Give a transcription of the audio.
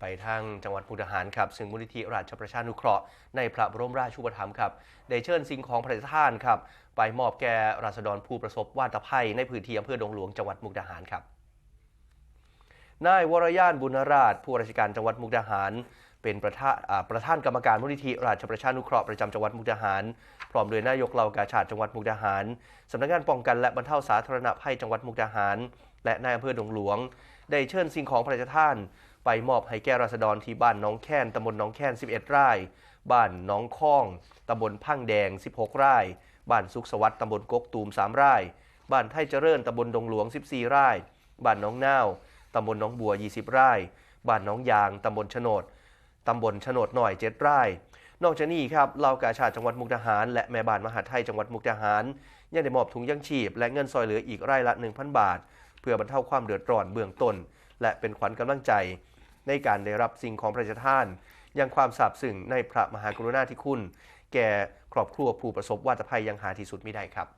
ไปทางจังหวัดมุกดาหารครับ ซึ่งมูลนิธิราชประชานุเคราะห์ในพระบรมราชูปถัมภ์ครับ ได้เชิญสิ่งของพระราชทานครับ ไปมอบแก่ราษฎรผู้ประสบวาตภัยในพื้นที่อำเภอดงหลวงจังหวัดมุกดาหารครับ นายวรยานบุญราช ผู้ราชการจังหวัดมุกดาหาร เป็นประธานประธานกรรมการมูลนิธิราชประชานุเคราะห์ประจำจังหวัดมุกดาหาร พร้อมด้วยนายกเหล่ากาชาตจังหวัดมุกดาหารสำนักงานป้องกันและบรรเทาสาธารณภัยจังหวัดมุกดาหาร และนายอำเภอดงหลวง ได้เชิญสิ่งของพระราชทาน ไปมอบให้แก่ราษฎรที่บ้านน้องแค้นตำบลน้องแค้น 11 ไร่ บ้านน้องค้องตำบลพังแดง 16 ไร่ บ้านสุขสวัสดิ์ตำบลกกตูม 3 ไร่ บ้านไทยเจริญตำบลดงหลวง 14 ไร่ บ้านน้องนาวตำบลน้องบัว 20 ไร่ บ้านน้องยางตำบลชนดตำบลชนดหน่อย 7 ไร่ นอกจากนี้ครับเหล่ากาชาติจังหวัดมุกดาหาร และแม่บ้านมหาไทยจังหวัดมุกดาหารยังได้มอบถุงยังชีพ และเงินซอยเหลืออีกไร่ละ 1,000 บาท เพื่อบรรเทาความเดือดร้อนเบื้องต้น และเป็นขวัญกำลังใจ ในการได้รับสิ่งของพระราชทาน ยังความซาบซึ้งในพระมหากรุณาธิคุณ แก่ครอบครัวผู้ประสบวาตภัยยังหาที่สุดไม่ได้ครับ